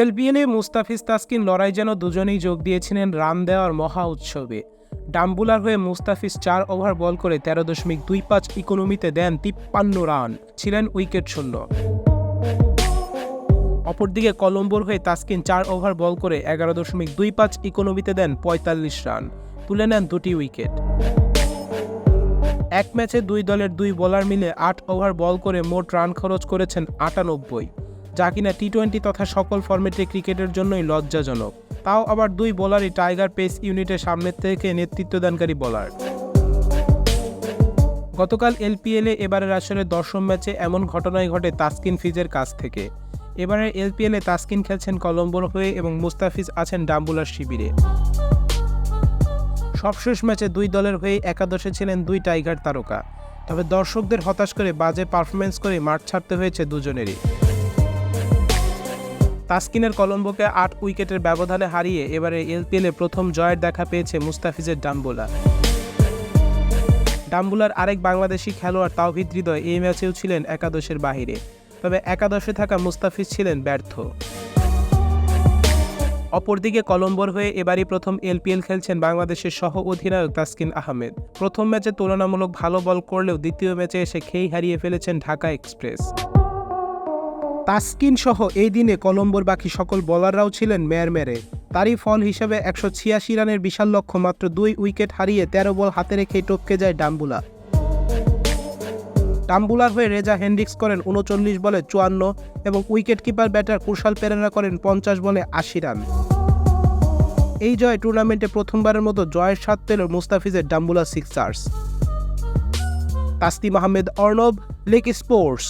এলবিএলে মুস্তাফিজ তাসকিন লড়াই যেন দুজনেই যোগ দিয়েছিলেন রান দেওয়ার মহা উৎসবে। ডাম্বুলার হয়ে মুস্তাফিজ চার ওভার বল করে তেরো দশমিক দুই পাঁচ ইকোনমিতে দেন তিপ্পান্ন রান, ছিলেন উইকেট শূন্য। অপরদিকে কলম্বোর হয়ে তাসকিন চার ওভার বল করে এগারো দশমিক দুই পাঁচ ইকোনমিতে দেন পঁয়তাল্লিশ রান, তুলে নেন দুটি উইকেট। এক ম্যাচে দুই দলের দুই বোলার মিলে আট ওভার বল করে মোট রান খরচ করেছেন আটানব্বই, যা কিনা টি টোয়েন্টি তথা সকল ফরম্যাটে ক্রিকেটের জন্যই লজ্জাজনক। তাও আবার দুই বোলারই টাইগার পেস ইউনিটের সামনের থেকে নেতৃত্বদানকারী বোলার। গতকাল এলপিএলে এবারের আসরে দশম ম্যাচে এমন ঘটনাই ঘটে তাসকিন ফিজের কাছ থেকে। এবারে এলপিএলে তাসকিন খেলছেন কলম্বোর হয়ে এবং মুস্তাফিজ আছেন ডাম্বুলার শিবিরে। সবশেষ ম্যাচে দুই দলের হয়ে একাদশে ছিলেন দুই টাইগার তারকা। তবে দর্শকদের হতাশ করে বাজে পারফরমেন্স করে মাঠ ছাড়তে হয়েছে দুজনেরই। তাসকিনের কলম্বোকে আট উইকেটের ব্যবধানে হারিয়ে এবারে এলপিএলে প্রথম জয়ের দেখা পেয়েছে মুস্তাফিজের ডাম্বুলা। ডাম্বুলার আরেক বাংলাদেশি খেলোয়াড় তাওহিদ হৃদয় এই ম্যাচেও ছিলেন একাদশের বাহিরে। তবে একাদশে থাকা মুস্তাফিজ ছিলেন ব্যর্থ। অপরদিকে কলম্বোর হয়ে এবারই প্রথম এলপিএল খেলছেন বাংলাদেশের সহ অধিনায়ক তাসকিন আহমেদ। প্রথম ম্যাচে তুলনামূলক ভালো বল করলেও দ্বিতীয় ম্যাচে এসে খেই হারিয়ে ফেলেছেন ঢাকা এক্সপ্রেস। তাসকিন সহ এই দিনে কলম্বোর বাকি সকল বোলাররাও ছিলেন মেয়ার মেরে তারই ফল হিসেবে একশো ছিয়াশি রানের বিশাল লক্ষ্য মাত্র দুই উইকেট হারিয়ে তেরো বল হাতে রেখেই টপকে যায় ডাম্বুলা। ডাম্বুলার হয়ে রেজা হেন্ড্রিক্স করেন উনচল্লিশ বলে চুয়ান্ন এবং wicket keeper batter Kusal Perera করেন পঞ্চাশ বলে আশি রান। এই জয় টুর্নামেন্টে প্রথমবারের মতো জয়ের স্বাদ পেল মুস্তাফিজের Dambulla Sixers. Tastim Ahmed, Arnab, Lake Sports.